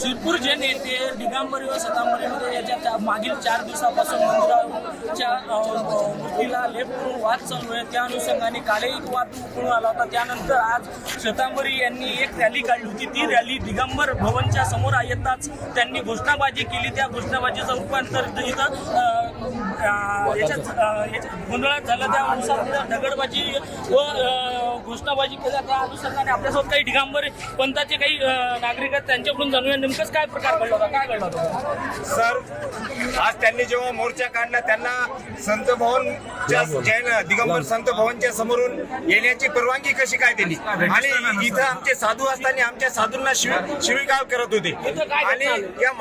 शिरपूर जे नेते दिगंबरी व सतांबरीमध्ये याच्या त्या मागील चार दिवसापासून मंदिराच्या मूर्तीला लेप करून वाद चालू आहे. त्या अनुषंगाने कालही एक वाद उकळून आला होता. त्यानंतर आज शतांबरी यांनी एक रॅली काढली होती. ती रॅली दिगंबर भवनच्या समोर येताच त्यांनी घोषणाबाजी केली. त्या घोषणाबाजीचं रूपांतर इथं याच्यात गोंधळात झालं. त्यानुसार अनुसार दगडबाजी व घोषणाबाजी केल्या त्या अनुषंगाने आपल्यासोबत काही दिगंबर पंथाचे काही नागरिक आहेत त्यांच्याकडून जाणूया. नेमकंच काय प्रकार घडला होता? काय घडला होता? सर आज त्यांनी जेव्हा मोर्चा काढला त्यांना संत भवनच्या जैन दिगंबर संत भवनच्या समोरून येण्याची परवानगी कशी काय दिली? आणि इथं आमचे साधू असताना आमच्या साधूंना शिव शिवीगाळ करत होते. आणि या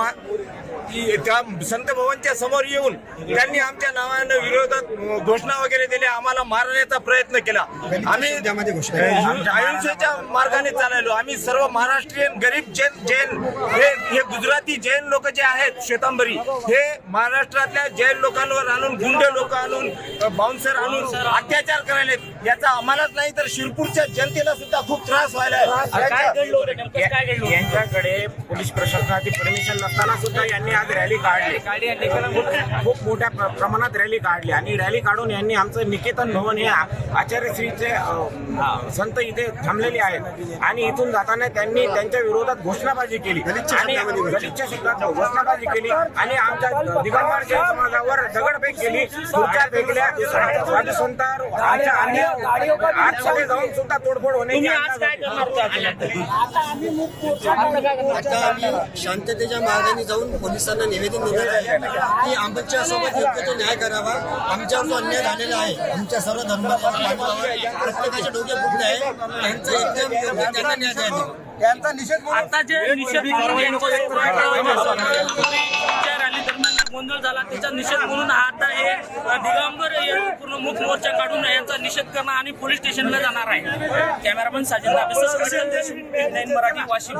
त्या संत भवनच्या समोर येऊन त्यांनी आमच्या नावानं विरोधात घोषणा वगैरे दिल्या आम्हाला मारण्याचा प्रयत्न केला. आम्ही अहिंसेच्या मार्गाने चाललो. आम्ही सर्व महाराष्ट्रीयन गरीब जैन जैन हे गुजराती जैन लोक जे आहेत श्वेतांबरी हे महाराष्ट्रातल्या जैन लोकांवर आणून गुंड लोक आणून बाउन्सर आणून अत्याचार करायले. याचा आम्हालाच नाही तर शिरपूरच्या जनतेला सुद्धा खूप त्रास व्हायला? यांच्याकडे पोलीस प्रशासनाची परमिशन नसताना सुद्धा यांनी आज रॅली काढली. खूप- खूप मोठ्या प्र- प्रमाणात रॅली काढली. आणि रॅली काढून यांनी आमचं निकेतन भवन हे आचार्यश्रीचे संत इथे थांबलेले आहेत. आणि इथून जाताना त्यांनी त्यांच्या विरोधात घोषणाबाजी केली. आणि गलिच्छ शब्दात घोषणाबाजी केली. आणि आमच्या दिगंबर जैन समाजावर दगडफेक केली. खुर्च्या फेकल्या आतमध्ये जाऊन सुद्धा तोडफोड होण्याची होता? आता शांततेच्या मार्गाने जाऊन पोलिसांना निवेदन दिलेलं आहे की आमच्यासोबत योग्य तो न्याय करावा. आमच्यावर जो अन्याय झालेला आहे. आमच्या सर्व बांधवांवर प्रत्येकाचे डोके फुटले आहे. त्यांचं एकदम योग्य त्यांना न्याय द्यावा यांचा निषेध आता जे निषेध गोंधळ झाला. त्याचा निषेध म्हणून आता हे दिगंबर पूर्ण मुख मोर्चा काढून यांचा निषेध करणं आणि पोलीस स्टेशनला जाणार आहे. कॅमेरामॅन साजन मराठी वाशिम.